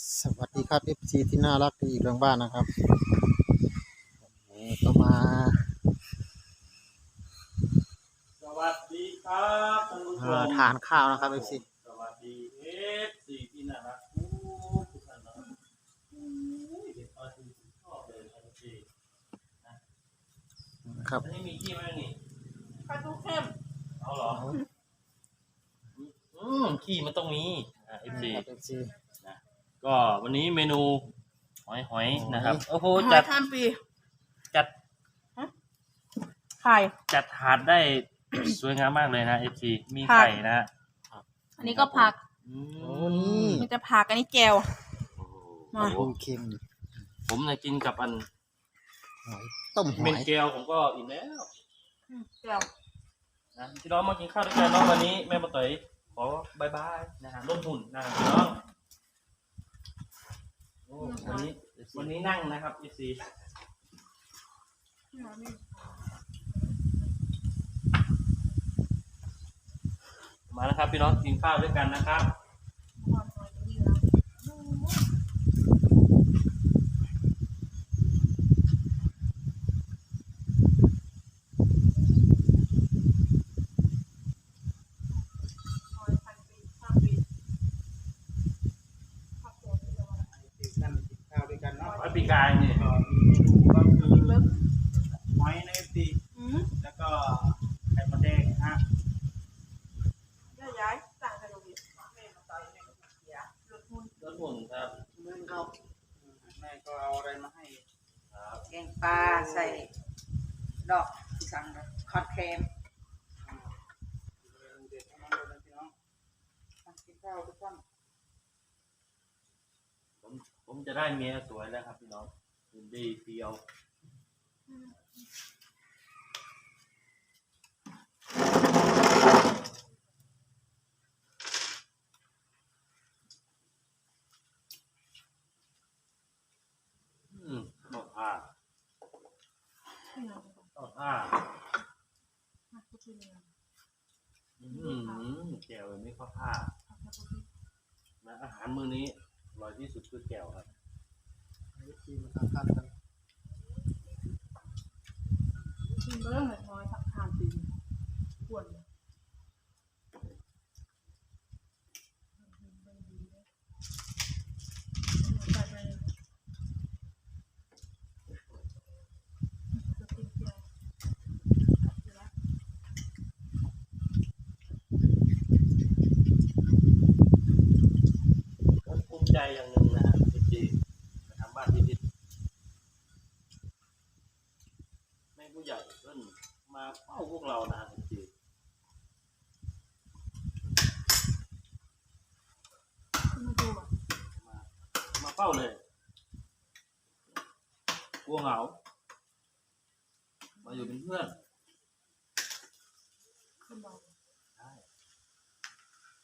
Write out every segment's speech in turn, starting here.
สวัสดีครับ FC ที่น่ารักที่อยู่ทางบ้านนะครับวันนี้ก็มา สวัสดีครับท่านผู้ชอ่ามทานข้าวนะครับ FC สวัสดีเอฟซีที่น่ารักทุกท่านนะครับอุ้ยเด็กเอาที่ชอบเลยเอฟซีนะครับอันนี้มีขี้ไหมนี่ปลาทูเข้มเอาเหรออืมขี้มันต้องมีอ่าเอฟซีครับ FC ก็วันนี้เมนูหอยหอยนะครับ โอ้โหหอจัยดข้ามปี จัดไข่จัดถาดได้สวยงามมากเลยนะเอฟซีมีผักไข่นะอันนี้ก็ผักอืมโอ้นี่มันจะผักอันนี้แก้วโอ้โหมาปูเค็มผมเนี่ยกินกับอันหอยต้มหเมอนยเกลผมก็อิ่มแล้วแก้วนะพี่น้องมากินข้าวด้วยกันเนาะวันนี้แม่มาเตยขอบายบายนะฮะร่วมหุ่นนะครับพี่น้องโอ้ วันนี้วันนี้นั่งนะครับอีซีมาแล้วครับพี่น้องกินข้าวด้วยกันนะครับ นั่งกินข้าว ด้วยกันเนาะไว้ปีกายนี่ก็มีเมนูก็คือหอยใน FC อืมแล้วก็ไข่มดแดงนะฮะย้ายย้ายสั่งขนมอีกแม่มาต่อยแม่ก็เสียรถหุ้นร่วมหุ่นครับเมื่อเขาแม่ก็เอาอะไรมาให้ครับแกงปลาใส่ดอกสั่งคอดเครมเด็กๆน้องๆเลยพี่น้องมากินข้าวทุกท่าน ผมผมจะได้เมียสวยแล้วครับพี่น้องยินดีเดียวอืมตอดผ้าตอดผ้าอืมแก้วแบบนี้เข้าผ้านะอาหารมื้อนี้อร่อย ที่สุดคือแก้วครับให้ทีมมาทานข้าวกันกินเบอร์หน่อยน้อยผักทานปีขวดผมภูมิใจอย่างหนึ่งนะฮะจริงๆมาทำบ้านที่ดินแม่ผู้ใหญ่เพิ่นมาเฝ้าพวกเรานะฮะจริงมาดูอะๆมามาเฝ้าเลย กลัวเหงา มาอยู่เป็นเพื่อนคุณบอกใช่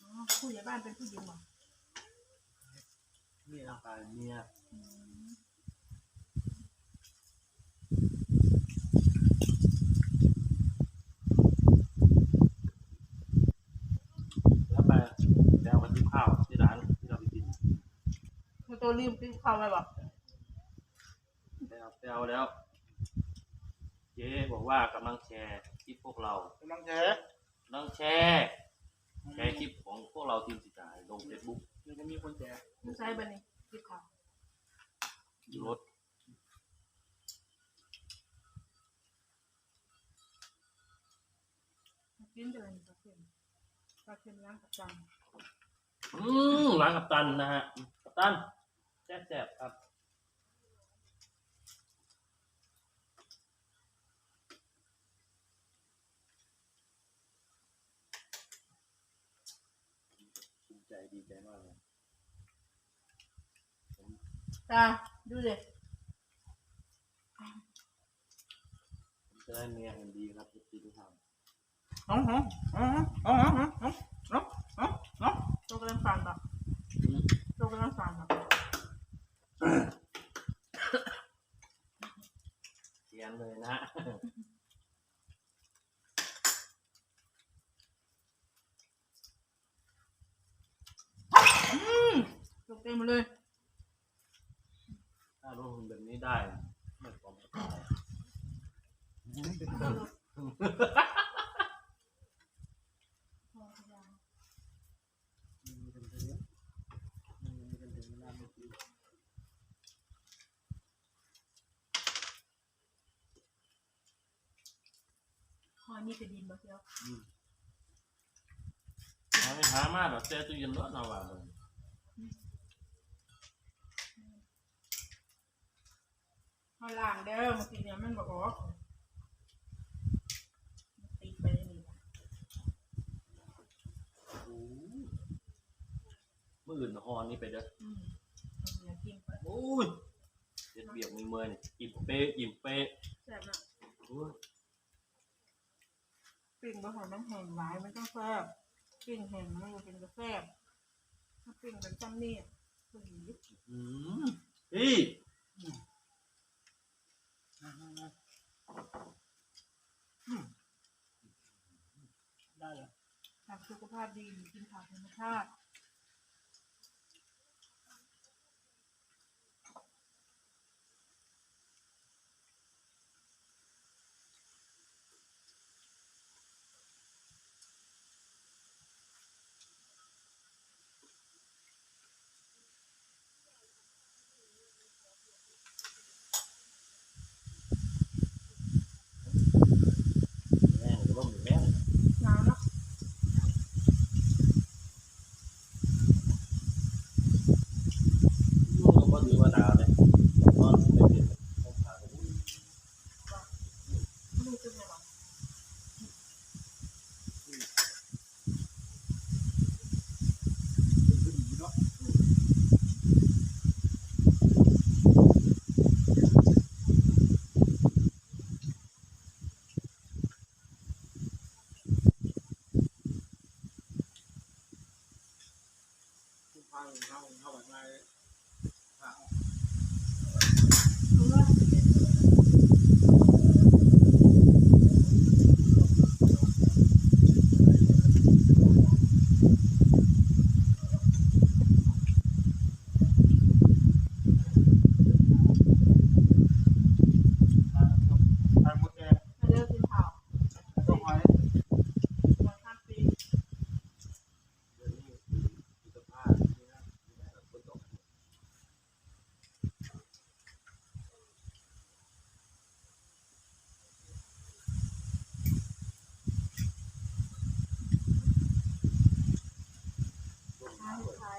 อ๋อผู้ใหญ่บ้านเป็นผู้หญิงเหรอเมียตายเมียแล้วไปแล้วมาที่ข้าวที่ร้านที่เราไปกิน มัน ตัวรีบปิ้งข้าวไปบอกไปเอาไปเอาแล้ว เจ๊บอกว่ากำลังแชร์คลิปพวกเรากำลังแชร์กำลังแชร์แชร์คลิปของพวกเราทีมสิจ่ายลงเฟซบุ๊กมันจะมีคนแชร์มันใช้บันนี้ปิ้งข้าวอยู่รถกินเดินปลาเค็มปลาเค็มล้างกับจานอืมร้านกัปตันนะฮะกัปตัน แซ่บๆครับภูมิใจดีใจมากเลยตาดูเลยผมจะได้เมียคนดีครับที่ทุกท่านอ๋ออ๋ออ๋ออ๋ออ๋ออ๋ออ๋ออ๋ออ๋อตัวกำลังสั่นแบบอืมตัวกำลังสั่นแบบ เขียนเลยนะฮะตกเต็มหมดเลยลงทุนแบบนี้ได้ไม่ปลอมได้ พอพยายาม คอยมีแต่ดินบ่เที่ยวหาไม่หามากหรอกแช่ตู้เย็นร้อนเอาว่าเลยเอาล่างเด้อเมื่อกี้เนี่ยมันบอกว่าตีไปเลยนี่นะมื่ออื่นหอนี่ไปเด้ออืมเอาเนื้อกินไปโอ้ยเจ็ดเบียกมีเมื่อยนี่อิ่มเป๊ะอิ่มเป๊ะ แซ่บนะโอ้ย ปิ้งบะหอยมันแห้งหลายมันต้องแซ่บปิ้งแห้งมันก็เป็นกระแซ่บถ้าปิ้งมันจำนี่คืออืมพี่ได้เลยผักสุขภาพดีกินผักธรรมชาติ แม่งก็ร่มอยู่แม่ง หนาวเนาะ ลูกก็ถือว่าดาวเลยนอนไม่เปลี่ยนต้องขาก็อุ้ย ลูกเป็นไงบ้าง ทางเข้าเข้าไปใน รู้ว่า ทางมดแดง ถ้าเลิกกินข้าว ต้องไว้ วันข้ามปี เดี๋ยวนี้มีสภาพนี่นะฝนตก ท้ายท้าย